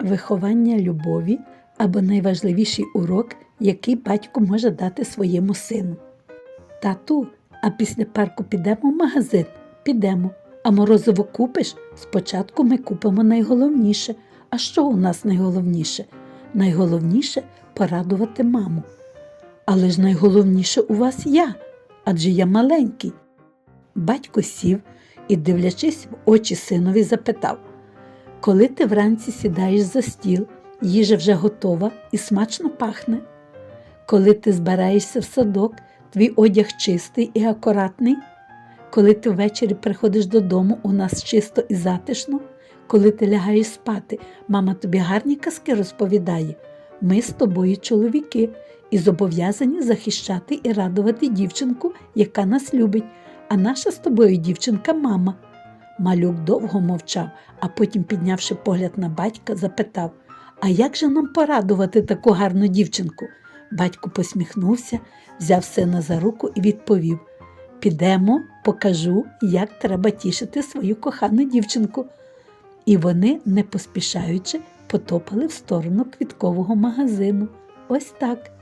Виховання любові або найважливіший урок, який батько може дати своєму сину. Тату, а після парку підемо в магазин? Підемо. А морозиво купиш? Спочатку ми купимо найголовніше. А що у нас найголовніше? Найголовніше порадувати маму. Але ж найголовніше у вас я, адже я маленький. Батько сів і, дивлячись в очі синові, запитав Коли ти вранці сідаєш за стіл, їжа вже готова і смачно пахне. Коли ти збираєшся в садок, твій одяг чистий і акуратний. Коли ти ввечері приходиш додому, у нас чисто і затишно. Коли ти лягаєш спати, мама тобі гарні казки розповідає. Ми з тобою чоловіки і зобов'язані захищати і радувати дівчинку, яка нас любить, а наша з тобою дівчинка мама. Малюк довго мовчав, а потім, піднявши погляд на батька, запитав А як же нам порадувати таку гарну дівчинку? Батько посміхнувся, взяв сина за руку і відповів Підемо, покажу, як треба тішити свою кохану дівчинку. І вони, не поспішаючи, потопали в сторону квіткового магазину. Ось так.